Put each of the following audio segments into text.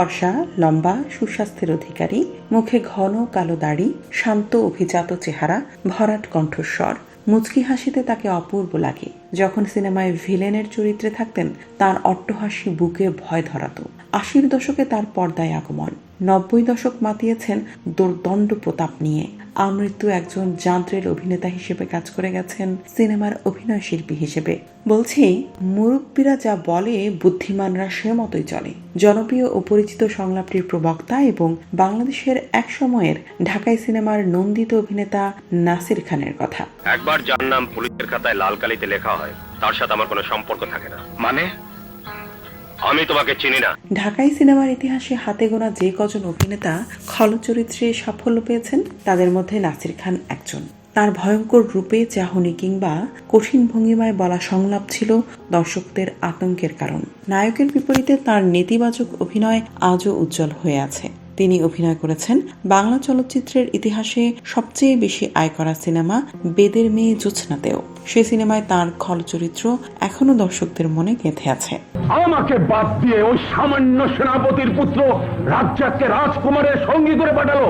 ফর্সা, লম্বা, সুস্বাস্থ্যের অধিকারী, মুখে ঘন কালো দাড়ি, শান্ত অভিজাত চেহারা, ভরাট কণ্ঠস্বর। মুচকি হাসিতে তাকে অপূর্ব লাগে। যখন সিনেমায় ভিলেনের চরিত্রে থাকতেন, তার অট্টহাসি বুকে ভয় ধরাত। আশির দশকে তার পর্দায় আগমন। নব্বই দশক মাতিয়েছেন দুর্দণ্ড প্রতাপ নিয়ে। আমৃত্যু একজন যান্ত্রের অভিনেতা হিসেবে কাজ করে গেছেন সিনেমার অভিনয় শিল্পী হিসেবে। বলছি মুরব্বীরা যা বলে বুদ্ধিমানরা সে মতোই চলে। জনপ্রিয় ও পরিচিত সংলাপটির প্রবক্তা এবং বাংলাদেশের এক সময়ের ঢাকাই সিনেমার নন্দিত অভিনেতা নাসির খানের কথা। একবার যার নাম পুলিশের খাতায় লাল কালিতে লেখা হয় তার সাথে আমার কোনো সম্পর্ক থাকে না। মানে? আমি তোমাকে চিনি না। ঢাকাই সিনেমার ইতিহাসে হাতে গোনা যে কজন অভিনেতা খল চরিত্রে সাফল্য পেয়েছেন, তাদের মধ্যে নাসির খান একজন। তার ভয়ঙ্কর রূপে চাহনি কিংবা কঠিন ভঙ্গিমায় বলা সংলাপ ছিল দর্শকদের আতঙ্কের কারণ। নায়কের বিপরীতে তার নেতিবাচক অভিনয় আজও উজ্জ্বল হয়ে আছে। তিনি অভিনয় করেছেন। বাংলা চলচ্চিত্রের ইতিহাসে সবচেয়ে বেশি আয় করা সিনেমা বেদের মেয়ে জোছনাতেও সে সিনেমায় তার খল চরিত্র এখনও দর্শকদের মনে গেঁথে আছে। আমাকে বাদ দিয়ে ওই সামান্য সেনাপতির পুত্র রাজ্জাককে রাজকুমারের সঙ্গী করে পাঠালো।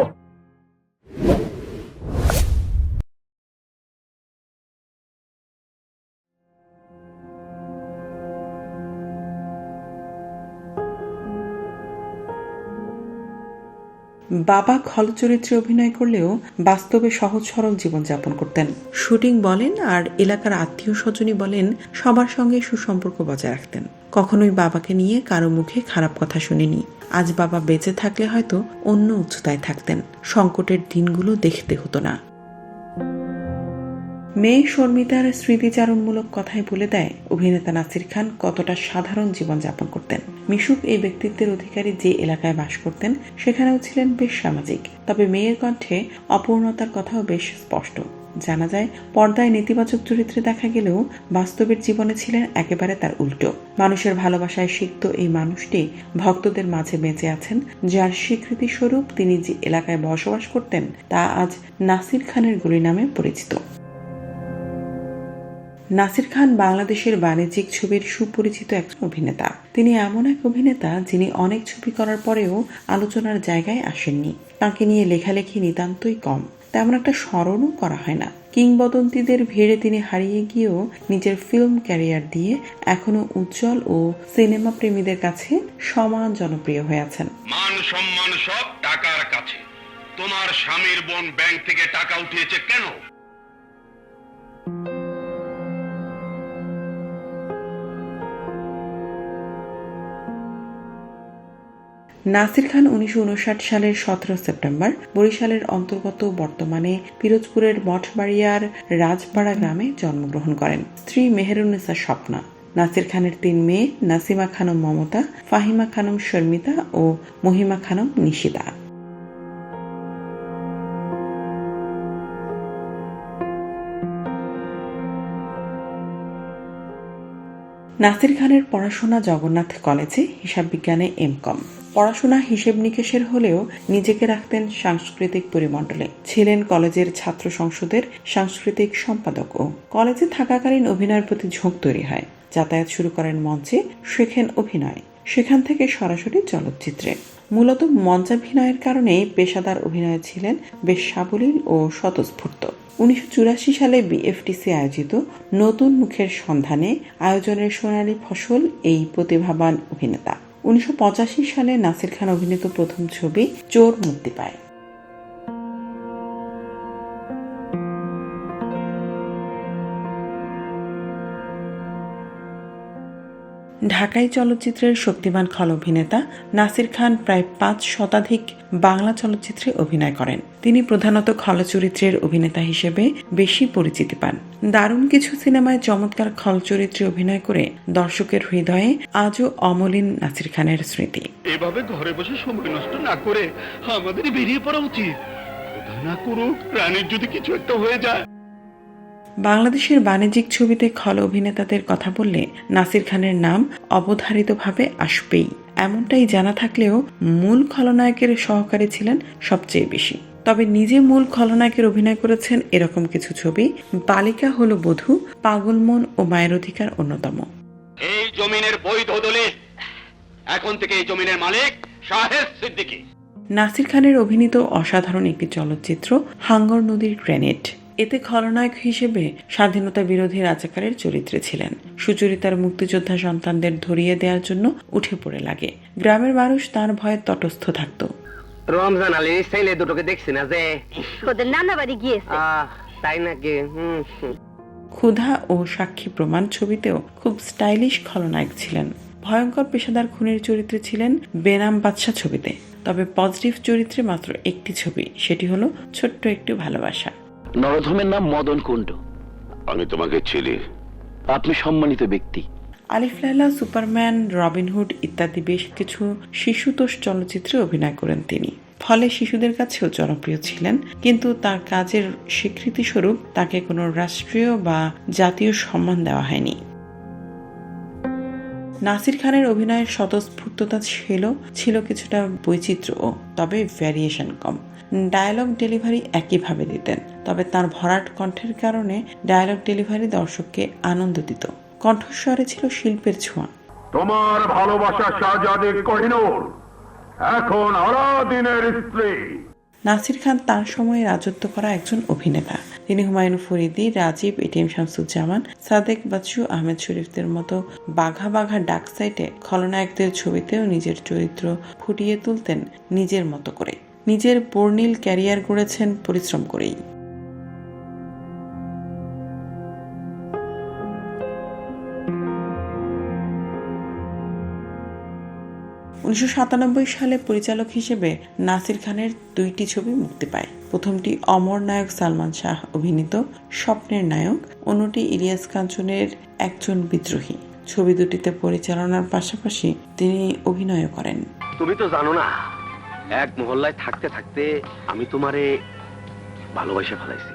বাবা খল চরিত্রে অভিনয় করলেও বাস্তবে সহজ সরল জীবনযাপন করতেন। শুটিং বলেন আর এলাকার আত্মীয় স্বজনই বলেন, সবার সঙ্গে সুসম্পর্ক বজায় রাখতেন। কখনোই বাবাকে নিয়ে কারও মুখে খারাপ কথা শুনিনি। আজ বাবা বেঁচে থাকলে হয়তো অন্য উচ্চতায় থাকতেন। সংকটের দিনগুলো দেখতে হতো না। মেয়ে শর্মিতার স্মৃতিচারণমূলক কথায় বলে দেয়, অভিনেতা নাসির খান কতটা সাধারণ জীবনযাপন করতেন। মিশুক এই ব্যক্তিত্বের অধিকারী যে এলাকায় বাস করতেন, সেখানেও ছিলেন বেশ সামাজিক। তবে মেয়ের কণ্ঠে অপূর্ণতার কথাও বেশ স্পষ্ট। জানা যায়, পর্দায় নেতিবাচক চরিত্রে দেখা গেলেও বাস্তবের জীবনে ছিলেন একেবারে তার উল্টো। মানুষের ভালোবাসায় সিক্ত এই মানুষটি ভক্তদের মাঝে বেঁচে আছেন, যার স্বীকৃতি স্বরূপ তিনি যে এলাকায় বসবাস করতেন, তা আজ নাসির খানের গুলি নামে পরিচিত। নাসির খান বাংলাদেশের বাণিজ্যিক ছবির সুপরিচিত একজন অভিনেতা। তিনি এমন এক অভিনেতা যিনি অনেক ছবি করার পরেও আলোচনার জায়গায় আসেননি। তাকে নিয়ে লেখালেখি নিতান্তই কম। তেমন একটা স্মরণও করা হয় না। কিংবদন্তিদের ভিড়ে তিনি হারিয়ে গিয়েও নিজের ফিল্ম ক্যারিয়ার দিয়ে এখনও উজ্জ্বল ও সিনেমা প্রেমীদের কাছে সমান জনপ্রিয় হয়ে আছেন। মান সম্মান সব টাকার কাছে। তোমার স্বামীর বোন ব্যাংক থেকে টাকা উঠিয়েছে কেন? নাসির খান উনিশশো উনষাট সালের সতেরো সেপ্টেম্বর, বরিশালের অন্তর্গত বর্তমানে পিরোজপুরের মঠবাড়িয়ার রাজপাড়া গ্রামে জন্মগ্রহণ করেন। স্ত্রী মেহেরুন্নেসা স্বপ্না, নাসির খানের তিন মেয়ে নাসিমা খানম মমতা, ফাহিমা খানম শর্মিতা ও মহিমা খানম নিশিতা। নাসির খানের পড়াশোনা জগন্নাথ কলেজে, হিসাব বিজ্ঞানে এম কম পড়াশোনা হিসেব নিকেশের হলেও নিজেকে রাখতেন সাংস্কৃতিক পরিমণ্ডলে। ছিলেন কলেজের ছাত্র সংসদের সাংস্কৃতিক সম্পাদক ও কলেজে থাকাকালীন অভিনয়ের প্রতি ঝোঁক তৈরি হয়। যাতায়াত শুরু করেন মঞ্চে, শেখেন অভিনয়। সেখান থেকে সরাসরি চলচ্চিত্রে। মূলত মঞ্চাভিনয়ের কারণে পেশাদার অভিনয় ছিলেন বেশ সাবলীল ও স্বতঃস্ফূর্ত। উনিশশো চুরাশি সালে বিএফটিসি আয়োজিত নতুন মুখের সন্ধানে আয়োজনের সোনালী ফসল এই প্রতিভাবান অভিনেতা। উনিশশো পঁচাশি সালে নাসির খান অভিনীত প্রথম ছবি চোর মুক্তি পায়। ঢাকাই চলচ্চিত্রের শক্তিমান খল অভিনেতা নাসির খান প্রায় পাঁচ শতাধিক বাংলা চলচ্চিত্রে অভিনয় করেন। তিনি প্রধানত খল চরিত্রের অভিনেতা হিসেবে বেশি পরিচিতি পান। দারুণ কিছু সিনেমায় চমৎকার খল চরিত্রে অভিনয় করে দর্শকের হৃদয়ে আজও অমলিন নাসির খানের স্মৃতি। এভাবে ঘরে বসে সময় নষ্ট না করে আমাদের বেরিয়ে পড়া উচিত। না করুক যদি কিছু একটা হয়ে যায়। বাংলাদেশের বাণিজ্যিক ছবিতে খল অভিনেতাদের কথা বললে নাসির খানের নাম অবধারিতভাবে আসবেই। এমনটাই জানা থাকলেও মূল খলনায়কের সহকারী ছিলেন সবচেয়ে বেশি। তবে নিজে মূল খলনায়কের অভিনয় করেছেন এরকম কিছু ছবি। বালিকা হলো বধূ পাগলমন ও মায়ের অধিকার অন্যতম। এই জমিনের বৈধ দলিল। এখন থেকে এই জমিনের মালিক শাহেদ সিদ্দিকী। নাসির খানের অভিনীত অসাধারণ একটি চলচ্চিত্র হাঙ্গর নদীর গ্রেনেড। এতে খলনায়ক হিসেবে স্বাধীনতা বিরোধী রাজাকারের চরিত্রে ছিলেন। সুচরিতার মুক্তিযোদ্ধা সন্তানদের ধরিয়ে দেওয়ার জন্য উঠে পড়ে লাগে। গ্রামের মানুষ তার ভয়ে তটস্থ থাকত। রমজান আলীর ছেলে দুটোকে দেখছি না যে? ওদের নানা বাড়ি গিয়েছে। তাই নাকি? হুম হুম। ক্ষুধা ও সাক্ষী প্রমাণ ছবিতেও খুব স্টাইলিশ খলনায়ক ছিলেন। ভয়ঙ্কর পেশাদার খুনের চরিত্রে ছিলেন বেনাম বাদশা ছবিতে। তবে পজিটিভ চরিত্রে মাত্র একটি ছবি সেটি হলো ছোট্ট একটু ভালোবাসা। নরধমের নাম মদন কুণ্ড। আমি তোমাকে চিনি। আপনি সম্মানিত ব্যক্তি। আলিফ লায়লা সুপারম্যান রবিনহুড ইত্যাদি বেশ কিছু শিশুতোষ চলচ্চিত্রে অভিনয় করেন তিনি। ফলে শিশুদের কাছেও জনপ্রিয় ছিলেন কিন্তু তার কাজের স্বীকৃতিস্বরূপ তাকে কোনো রাষ্ট্রীয় বা জাতীয় সম্মান দেওয়া হয়নি। নাসির খানের অভিনয়ের স্বতঃস্ফূর্ততা ছিল ছিল কিছুটা বৈচিত্র্য তবে ভ্যারিয়েশন কম। ডায়ালগ ডেলিভারি একইভাবে দিতেন তবে তার ভরাট কণ্ঠের কারণে ডায়ালগ ডেলিভারি দর্শককে আনন্দ দিত। কণ্ঠস্বরে ছিল শিল্পের ছোঁয়া। তোমার ভালোবাসা শাহজাদি কহিনুর এখন আলাদিনের স্ত্রী। নাসির খান তার সময়ে রাজত্ব করা একজন অভিনেতা। তিনি হুমায়ুন ফরিদি রাজীব এটিএম শামসুজ্জামান সাদেক বাচ্চু আহমেদ শরীফদের মতো বাঘা বাঘা ডাক সাইটে খলনায়কদের ছবিতেও নিজের চরিত্র ফুটিয়ে তুলতেন নিজের মতো করে। নিজের বর্ণিল ক্যারিয়ার গড়েছেন পরিশ্রম করেই। উনিশশো সাতানব্বই সালে পরিচালক হিসেবে নাসির খানের দুইটি ছবি মুক্তি পায়। প্রথমটি অমর নায়ক সালমান শাহ অভিনীত স্বপ্নের নায়ক, অন্যটি ইলিয়াস কাঞ্চনের একজন বিদ্রোহী। ছবি দুটিতে পরিচালনার পাশাপাশি তিনি অভিনয়ও করেন। তুমি তো জানো না এক মহল্লায় থাকতে থাকতে আমি তোমারে ভালোবাসা ফেলাইছি।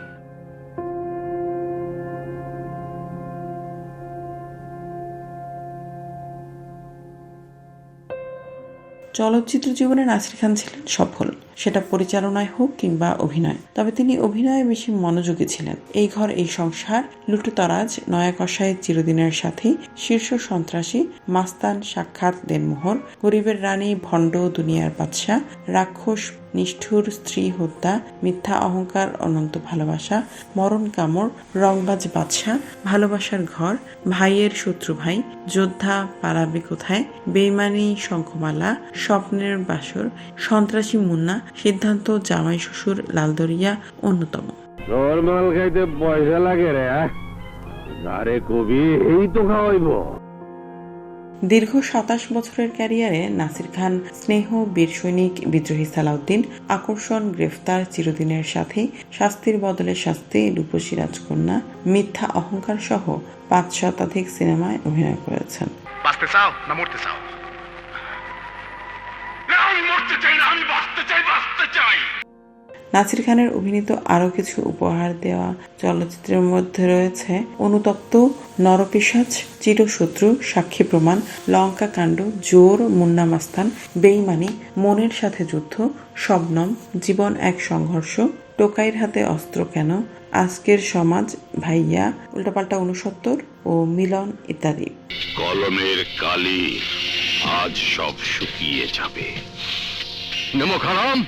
চলচ্চিত্র জীবনে নাসির খান ছিলেন সফল। সেটা পরিচালনায় হোক কিংবা অভিনয়। তবে তিনি অভিনয়ে বেশি মনোযোগী ছিলেন। এই ঘর, এই সংসার, লুটুতরাজ নয়া কষায় চিরদিনের সাথী, শীর্ষ সন্ত্রাসী, মাস্তান সাক্ষাৎ দেনমোহর, গরিবের রানী ভণ্ড দুনিয়ার বাদশাহ, রাক্ষস, নিষ্ঠুর স্ত্রী হত্যা, মিথ্যা অহংকার, অনন্ত ভালোবাসা, মরণ কামড়, রংবাজ বাদশাহ, ভালোবাসার ঘর, ভাইয়ের শত্রু ভাই, যোদ্ধা পালাবে কোথায়, বেইমানি, শঙ্খমালা, স্বপ্নের বাসর, সন্ত্রাসী মুন্না সিদ্ধান্ত জামাই শ্বশুর লালদরিয়া অন্যতম। নর্মাল খাইতে পয়সা লাগে রে আরে কবি এই তো খাওয়াইব। দীর্ঘ সাতাশ বছরের ক্যারিয়ারে নাসির খান স্নেহ বীর সৈনিক বিদ্রোহী সালাউদ্দিন আকর্ষণ গ্রেফতার চিরদিনের সাথে শাস্তির বদলে শাস্তি রূপসী রাজকন্যা মিথ্যা অহংকার সহ পাঁচ শতাধিক সিনেমায় অভিনয় করেছেন। বাঁচতে চাও না মরতে চাও? না আমি মরতে চাই না আমি বাঁচতে চাই বাঁচতে চাই। নাসির খানের অভিনীত আরও কিছু উপহার দেওয়া চলচ্চিত্রের মধ্যে রয়েছে অনুতপ্ত নরপিসাজ চিরশত্রু সাক্ষী প্রমাণ লঙ্কা কাণ্ড জোর মুন্না মাস্তান বেইমানি মনের সাথে যুদ্ধ শবনম জীবন এক সংঘর্ষ টোকাইয়ের হাতে অস্ত্র কেন আজকের সমাজ ভাইয়া উল্টাপাল্টা উনসত্তর ও মিলন ইত্যাদি। কলমের কালি। আজ সব শুকিয়ে যাবে। নেমো, খালাম।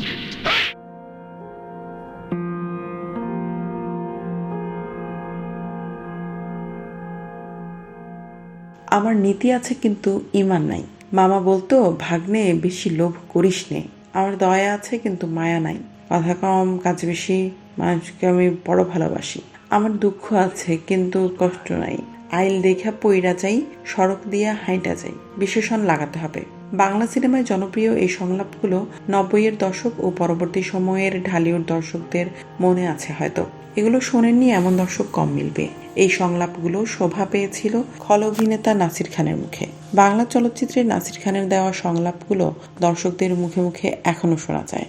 আমার নীতি আছে, কিন্তু ইমান নাই। মামা বলতো, ভাগ্নে, বেশি লোভ করিস নে। আমার দয়া আছে, কিন্তু মায়া নাই। কথা কম, কাজ বেশি, মানুষকে আমি বড় ভালোবাসি। আমার দুঃখ আছে, কিন্তু কষ্ট নাই। আইল দেখা পইরা যাই, সড়ক দিয়া হাইটা যাই, বিশেষণ লাগাতে হবে। বাংলা সিনেমায় জনপ্রিয় এই সংলাপগুলো নব্বইয়ের দশক ও পরবর্তী সময়ের ঢালিউড দর্শকদের মনে আছে হয়তো। এগুলো শোনেননি এমন দর্শক কম মিলবে। এই সংলাপগুলো শোভা পেয়েছিল খল অভিনেতা নাসির খানের মুখে। বাংলা চলচ্চিত্রে নাসির খানের দেওয়া সংলাপগুলো দর্শকদের মুখে মুখে এখনও শোনা যায়।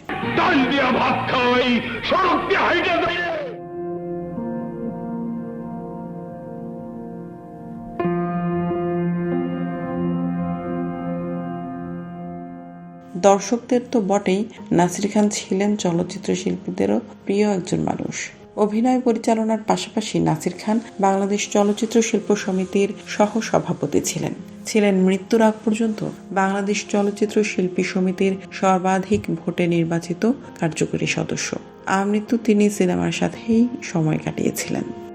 দর্শকদের তো বটেই। নাসির খান ছিলেন চলচ্চিত্র শিল্পীদেরও প্রিয় একজন মানুষ। অভিনয় পরিচালনার পাশাপাশি নাসির খান বাংলাদেশ চলচ্চিত্র শিল্প সমিতির সহ সভাপতি ছিলেন। ছিলেন মৃত্যুর আগ পর্যন্ত বাংলাদেশ চলচ্চিত্র শিল্পী সমিতির সর্বাধিক ভোটে নির্বাচিত কার্যকরী সদস্য। আমৃত্যু তিনি সিনেমার সাথেই সময় কাটিয়েছিলেন।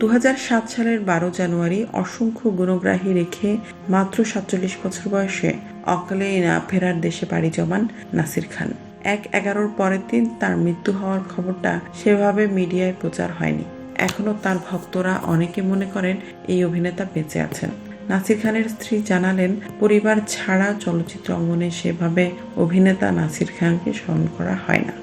দু হাজার সাত সালের বারো জানুয়ারি অসংখ্য গুণগ্রাহী রেখে মাত্র সাতচল্লিশ বছর বয়সে অকালে না ফেরার দেশে পাড়ি জমান নাসির খান। এক এগারোর পরের দিন তার মৃত্যু হওয়ার খবরটা সেভাবে মিডিয়ায় প্রচার হয়নি। এখনও তার ভক্তরা অনেকে মনে করেন এই অভিনেতা বেঁচে আছেন। নাসির খানের স্ত্রী জানালেন, পরিবার ছাড়া চলচ্চিত্র অঙ্গনে সেভাবে অভিনেতা নাসির খানকে স্মরণ করা হয় না।